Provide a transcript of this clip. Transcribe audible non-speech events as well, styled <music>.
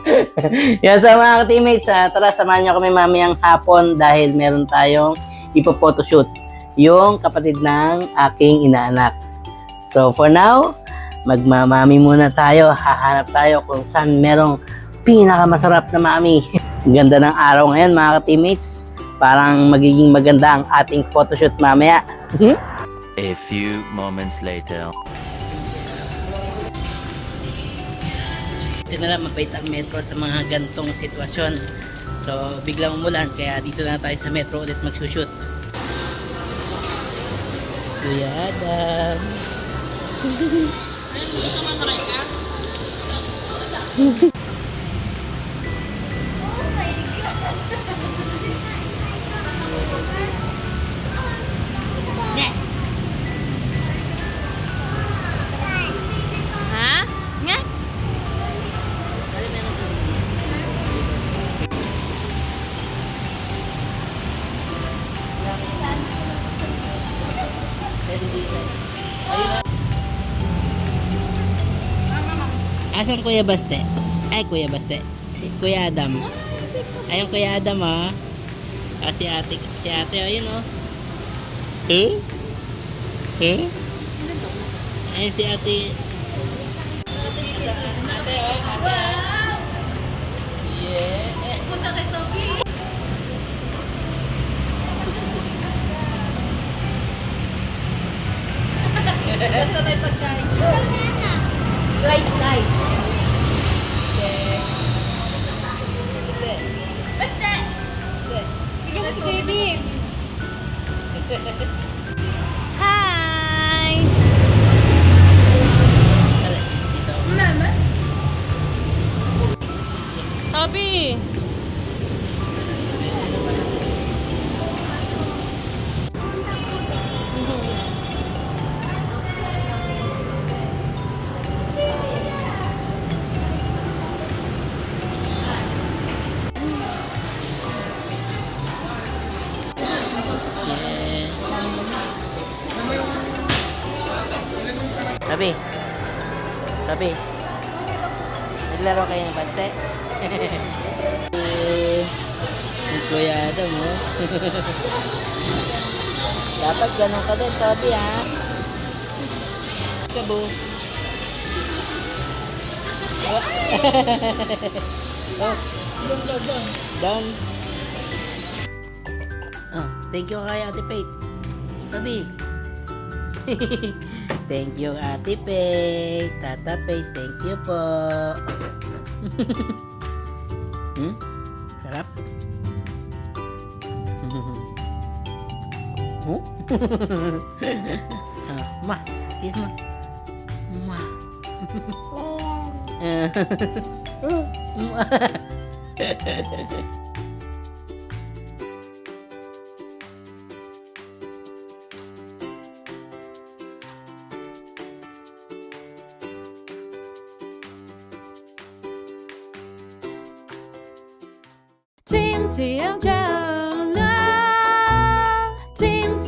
<laughs> Yan sa mga teammates, tara samahan nyo kami mamayang hapon dahil meron tayong ipo-photoshoot yung kapatid ng aking inaanak. So for now, magmamami muna tayo. Hahanap tayo kung saan merong pinakamasarap na mami. <laughs> Ganda ng araw ngayon mga teammates. Parang magiging maganda ang ating photoshoot mamaya. A few moments later. Ito na lang mabait ang metro sa mga gantong sitwasyon. So, biglang umulan, kaya dito na tayo sa metro ulit magsushoot. Kuya Adam. <laughs> Ha? <laughs> Asan Kuya Baste? Ay, Kuya Baste. Kuya Adam. Ayun Kuya Adam ah. Ah, si ate, si ate, ayun oh. Huh? Huh? Ayun si ate. Ate, ate, oh, ate. Basta may pagkain. Rice, rice. Basta! Bigyan mo si baby. Hi! Dito. Toby! Sabi. Sabi. Naglaro kayo ng bante? <laughs> eh, Adam, oh. <laughs> Dapat ganun ka din, Toby, ha? Kabo. <laughs> Oh. Down, down, down. Down. Oh, thank you kay Ate Faith. Tabi. Thank you Ate Faith. Tata Faith, thank you po. <laughs> hmm? Sarap? <laughs> huh? <laughs> ah, ma, kiss mo. Ma. Team Jonah. Team